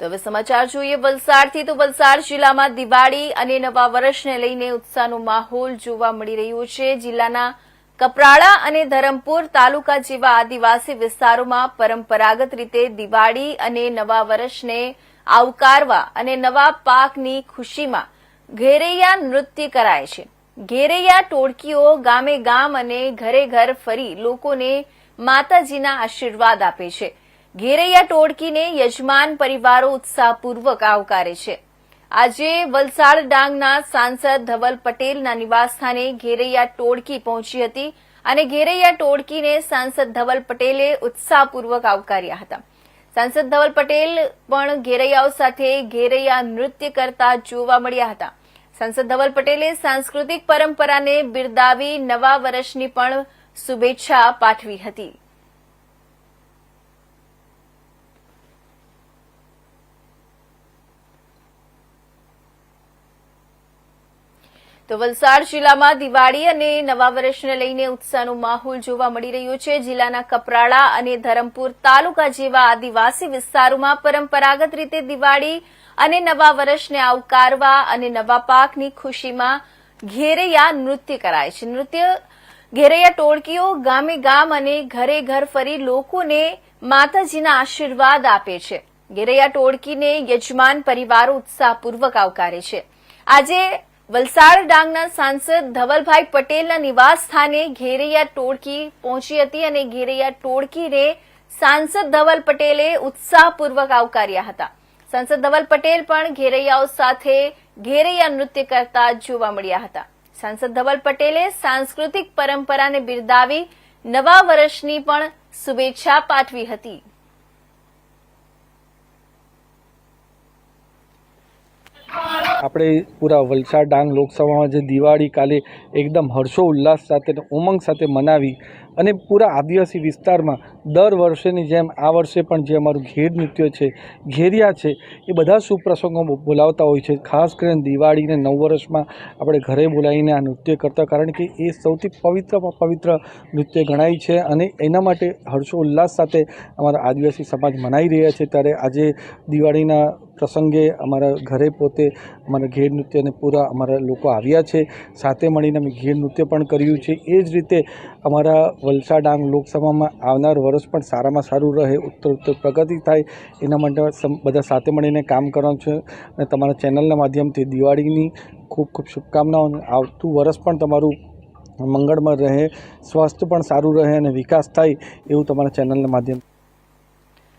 તો હવે સમાચાર જોઈએ વલસાડથી. તો વલસાડ જિલ્લામાં દિવાળી અને નવા વર્ષને લઈને ઉત્સાહનો માહોલ જોવા મળી રહ્યો છે. જિલ્લાના કપરાડા અને ધરમપુર તાલુકા જેવા આદિવાસી વિસ્તારોમાં પરંપરાગત રીતે દિવાળી અને નવા વર્ષને આવકારવા અને નવા પાકની ખુશીમાં ઘેરૈયા નૃત્ય કરાય છે. ઘેરૈયા ટોળકીઓ ગામે ગામ અને ઘરે ઘર ફરી લોકોને માતાજીના આશીર્વાદ આપે છે. ઘેરૈયા ટોળકીને યજમાન પરિવારો ઉત્સાહપૂર્વક આવકારે છે. આજે વલસાડ ડાંગના સાંસદ ધવલ પટેલના નિવાસસ્થાને ઘેરૈયા ટોળકી પહોંચી હતી અને ઘેરૈયા ટોળકીને સાંસદ ધવલ પટેલે ઉત્સાહપૂર્વક આવકાર્યા હતા. સાંસદ ધવલ પટેલ પણ ઘેરૈયાઓ સાથે ઘેરૈયા નૃત્ય કરતા જોવા મળ્યા હતા. સાંસદ ધવલ પટેલે સાંસ્કૃતિક પરંપરાને બિરદાવી નવા વર્ષની પણ શુભેચ્છા પાઠવી હતી. તો વલસાડ જિલ્લામાં દિવાળી અને નવા વર્ષને લઈને ઉત્સાહનો માહોલ જોવા મળી રહ્યો છે. જિલ્લાના કપરાડા અને ધરમપુર તાલુકા જેવા આદિવાસી વિસ્તારોમાં પરંપરાગત રીતે દિવાળી અને નવા વર્ષને આવકારવા અને નવા પાકની ખુશીમાં ઘેરૈયા નૃત્ય કરાય છે. નૃત્ય, ઘેરૈયા ટોળકીઓ ગામે ગામ અને ઘરે ઘર ફરી લોકોને માતાજીના આશીર્વાદ આપે છે. ઘેરૈયા ટોળકીને યજમાન પરિવારો ઉત્સાહપૂર્વક આવકારે છે. આજે વલસાડ ડાંગના સાંસદ ધવલભાઈ પટેલના નિવાસ સ્થાને ઘેરૈયા ટોળકી પહોંચી હતી અને ઘેરૈયા ટોળકીને સાંસદ ધવલ પટેલે ઉત્સાહપૂર્વક આવકાર્યા હતા. સાંસદ ધવલ પટેલ પણ ઘેરૈયાઓ સાથે ઘેરૈયા નૃત્ય કરતા જોવા મળ્યા હતા. સાંસદ ધવલ પટેલે સાંસ્કૃતિક પરંપરાને બિરદાવી નવા વર્ષની પણ શુભેચ્છા પાઠવી હતી. આપણે પૂરા વલસાડ ડાંગ લોકસભામાં જે દિવાળી કાલે એકદમ હર્ષો ઉલ્લાસ સાથે ઉમંગ સાથે મનાવી અને પૂરા આદિવાસી વિસ્તારમાં દર વર્ષેની જેમ આ વર્ષે પણ જે અમારું ઘેર નૃત્ય છે, ઘેરિયા છે, એ બધા શુભ પ્રસંગો બોલાવતા હોય છે. ખાસ કરીને દિવાળીને નવ વર્ષમાં આપણે ઘરે બોલાવીને આ નૃત્ય કરતા, કારણ કે એ સૌથી પવિત્રમાં પવિત્ર નૃત્ય ગણાય છે અને એના માટે હર્ષો ઉલ્લાસ સાથે અમારા આદિવાસી સમાજ મનાઈ રહ્યા છે. ત્યારે આજે દિવાળીના પ્રસંગે અમારા ઘરે પોતે અમારા ઘેર નૃત્યને પૂરા અમારા લોકો આવ્યા છે. સાથે મળીને અમે ઘેર નૃત્ય પણ કર્યું છે. એ જ રીતે અમારા વલસાડ ડાંગ લોકસભામાં આવનાર વર્ષ પણ સારામાં સારું રહે, ઉત્તર ઉત્તર પ્રગતિ થાય, એના માટે બધા સાથે મળીને કામ કરવાનું છે. અને તમારા ચેનલના માધ્યમથી દિવાળીની ખૂબ ખૂબ શુભકામનાઓ આવતું વર્ષ પણ તમારું મંગળમાં રહે, સ્વાસ્થ્ય પણ સારું રહે અને વિકાસ થાય એવું તમારા ચેનલના માધ્યમ